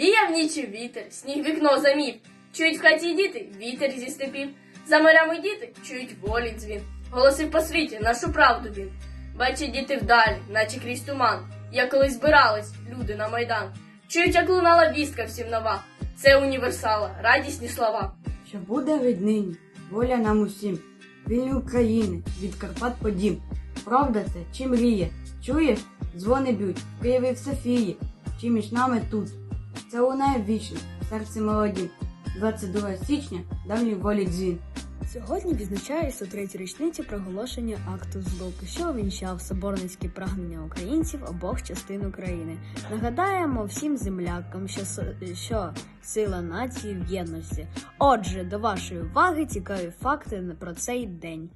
Віяв нічі вітер, сніг вікно замів. Чують в хаті діти, вітер зі степів. За морями діти чують волі дзвін. Голосив по світі, нашу правду він. Бачать діти вдалі, наче крізь туман. Як колись збирались люди на майдан. Чують, як лунала вістка всім нова. Це універсала, радісні слова. Що буде віднині, воля нам усім, вільні України, від Карпат по дім. Правда це чи мріє? Чуєш? Дзвони б'ють, в Києві в Софії, чи між нами тут. Це лунає вічно, в серці молоді. 22 січня давній волі дзвін. Сьогодні відзначає 103 річницю проголошення акту злуки, що увінчав соборницькі прагнення українців обох частин України. Нагадаємо всім землякам, що, що сила нації в єдності. Отже, до вашої уваги цікаві факти про цей день.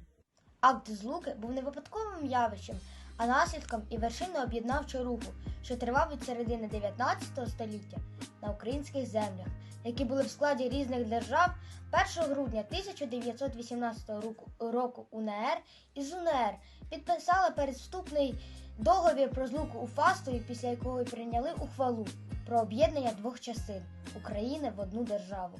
Акт злуки був не випадковим явищем, а наслідком і вершиною об'єднавчого руху, що тривав від середини 19 століття на українських землях, які були в складі різних держав 1 грудня 1918 року, УНР із УНР підписали передвступний договір про злуку у Фастові, після якого прийняли ухвалу про об'єднання двох частин України в одну державу.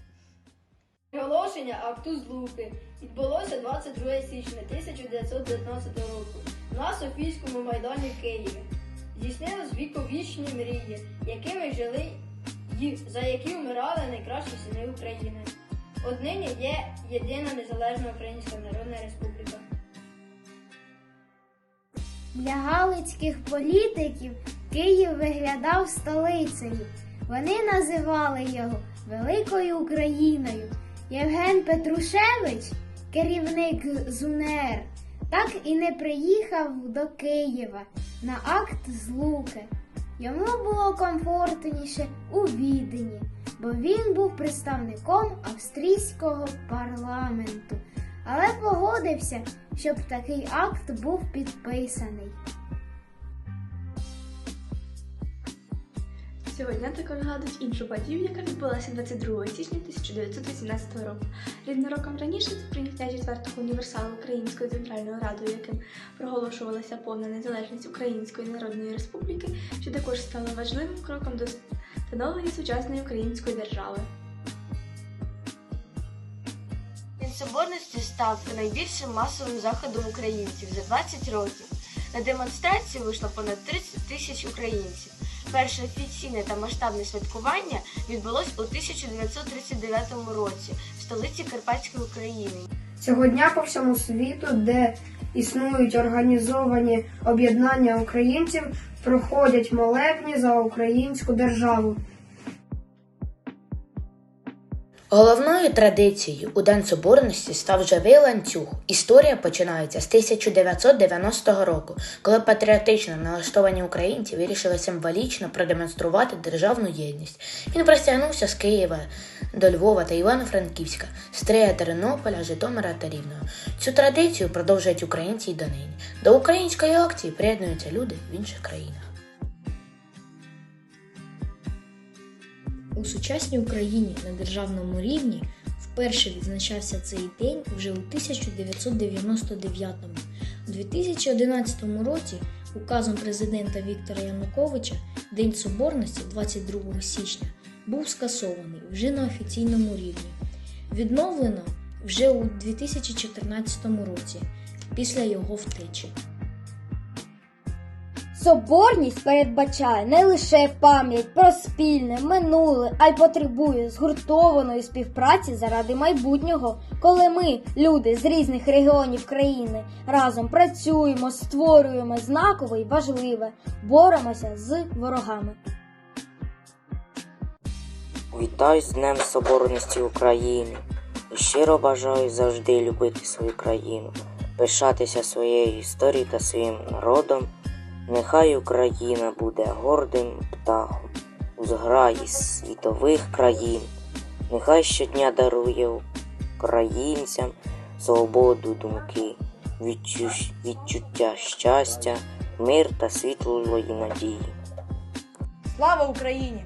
Оголошення акту злуки відбулося 22 січня 1919 року на Софійському майдані Києві. Здійснились віковічні мрії, якими жили і за які вмирали найкращі сини України. Однині є єдина незалежна Українська Народна Республіка. Для галицьких політиків Київ виглядав столицею. Вони називали його Великою Україною. Євген Петрушевич, керівник ЗУНР, так і не приїхав до Києва на акт злуки. Йому було комфортніше у Відені, бо він був представником австрійського парламенту, але погодився, щоб такий акт був підписаний. Сьогодні також згадують іншу подію, яка відбулася 22 січня 1918 року. Рівно роком раніше прийняття четвертого універсалу Українською Центральною Радою, яким проголошувалася повна незалежність Української Народної Республіки, що також стало важливим кроком до становлення сучасної української держави. Соборності став найбільшим масовим заходом українців за 20 років. На демонстрацію вийшло понад 30 тисяч українців. Перше офіційне та масштабне святкування відбулось у 1939 році в столиці Карпатської України. Цього дня по всьому світу, де існують організовані об'єднання українців, проходять молебні за українську державу. Головною традицією у День Соборності став живий ланцюг. Історія починається з 1990 року, коли патріотично налаштовані українці вирішили символічно продемонструвати державну єдність. Він простягнувся з Києва до Львова та Івано-Франківська, Стрия, Тернополя, Житомира та Рівного. Цю традицію продовжують українці й донині. До української акції приєднуються люди в інших країнах. У сучасній Україні на державному рівні вперше відзначався цей день вже у 1999-му. У 2011 році указом президента Віктора Януковича День Соборності 22 січня був скасований вже на офіційному рівні. Відновлено вже у 2014 році після його втечі. Соборність передбачає не лише пам'ять про спільне минуле, а й потребує згуртованої співпраці заради майбутнього, коли ми, люди з різних регіонів країни, разом працюємо, створюємо знакове і важливе, боремося з ворогами. Вітаю з Днем Соборності України і щиро бажаю завжди любити свою країну, пишатися своєю історією та своїм народом. Нехай Україна буде гордим птахом у зграї світових країн. Нехай щодня дарує українцям свободу думки, відчу- відчуття щастя, мир та світлої надії. Слава Україні!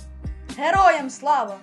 Героям слава!